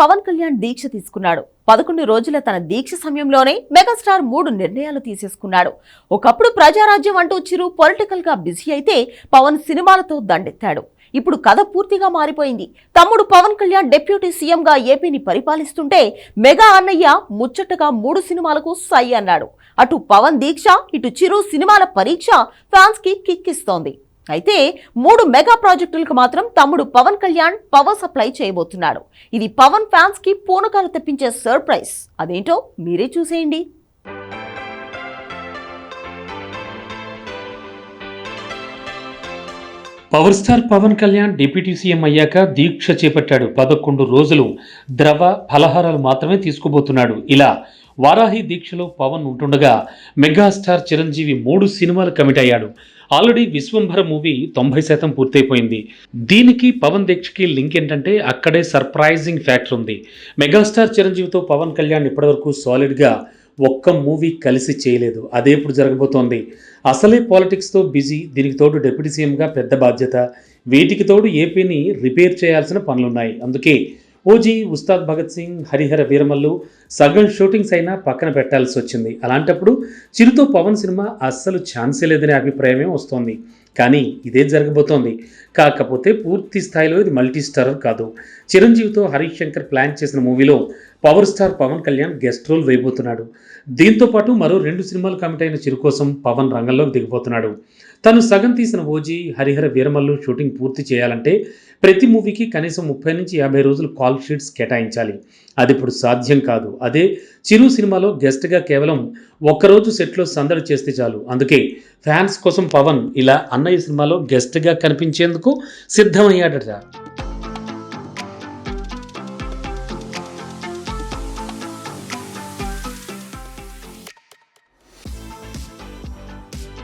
పవన్ కళ్యాణ్ దీక్ష తీసుకున్నాడు. పదకొండు రోజుల తన దీక్ష సమయంలోనే మెగాస్టార్ మూడు నిర్ణయాలు తీసేసుకున్నాడు. ఒకప్పుడు ప్రజారాజ్యం అంటూ చిరు పొలిటికల్గా బిజీ అయితే పవన్ సినిమాలతో దండెత్తాడు. ఇప్పుడు కథ పూర్తిగా మారిపోయింది. తమ్ముడు పవన్ కళ్యాణ్ డిప్యూటీ సీఎంగా ఏపీని పరిపాలిస్తుంటే మెగా అన్నయ్య ముచ్చటగా మూడు సినిమాలకు సై అన్నాడు. అటు పవన్ దీక్ష ఇటు చిరు సినిమాల పరీక్ష ఫ్యాన్స్కి కిక్కిస్తోంది. అయితే మూడు మెగా ప్రాజెక్టులకు మాత్రం తమ్ముడు పవన్ కళ్యాణ్ పవర్ సప్లై చేయబోతున్నాడు ఇది పవన్ ఫ్యాన్స్కి పూనకాలు తెప్పించే సర్ప్రైజ్ అదేంటో మీరే చూసేయండి. Power star Pawan Kalyan deputy CM అయ్యాక దీక్ష చేపట్టాడు. పదకొండు రోజులు ద్రవ ఫలహారాలు మాత్రమే తీసుకుపోతున్నాడు. ఇలా వారాహి దీక్షలో పవన్ ఉంటుండగా మెగాస్టార్ చిరంజీవి మూడు సినిమాలు కమిట్ అయ్యాడు. ఆల్రెడీ విశ్వంభర మూవీ తొంభై శాతం పూర్తయిపోయింది. దీనికి పవన్ దీక్షకి లింక్ ఏంటంటే అక్కడే సర్ప్రైజింగ్ ఫ్యాక్టర్ ఉంది. మెగాస్టార్ చిరంజీవితో పవన్ కళ్యాణ్ ఇప్పటివరకు సాలిడ్గా ఒక్క మూవీ కలిసి చేయలేదు. అదే ఇప్పుడు జరగబోతోంది. అసలే పాలిటిక్స్తో బిజీ దీనికి తోడు డిప్యూటీ సీఎంగా పెద్ద బాధ్యత. వీటికి తోడు ఏపీని రిపేర్ చేయాల్సిన పనులున్నాయి. అందుకే ఓజీ ఉస్తాద్ భగత్ సింగ్ హరిహర వీరమల్లు సగం షూటింగ్స్ అయినా పక్కన పెట్టాల్సి వచ్చింది. అలాంటప్పుడు చిరుతో పవన్ సినిమా అస్సలు ఛాన్సే లేదనే అభిప్రాయమే వస్తోంది. కానీ ఇదే జరగబోతోంది. కాకపోతే పూర్తి స్థాయిలో ఇది మల్టీ స్టారర్ కాదు. చిరంజీవితో హరీష్ శంకర్ ప్లాన్ చేసిన మూవీలో power star Pawan Kalyan guest role వేయబోతున్నాడు. దీంతో పాటు మరో రెండు సినిమాలు కమిట్ అయిన చిరు కోసం పవన్ రంగంలోకి దిగిపోతున్నాడు. తను సగం తీసిన ఓజీ హరిహర వీరమల్లు షూటింగ్ పూర్తి చేయాలంటే ప్రతి మూవీకి కనీసం ముప్పై నుంచి యాభై రోజులు కాల్ షీట్స్ కేటాయించాలి. అది ఇప్పుడు సాధ్యం కాదు. అదే చిరు సినిమాలో గెస్ట్గా కేవలం ఒక్కరోజు సెట్లో సందడి చేస్తే చాలు. అందుకే ఫ్యాన్స్ కోసం పవన్ ఇలా అన్నయ్య సినిమాలో గెస్ట్గా కనిపించేందుకు సిద్ధమయ్యాడట.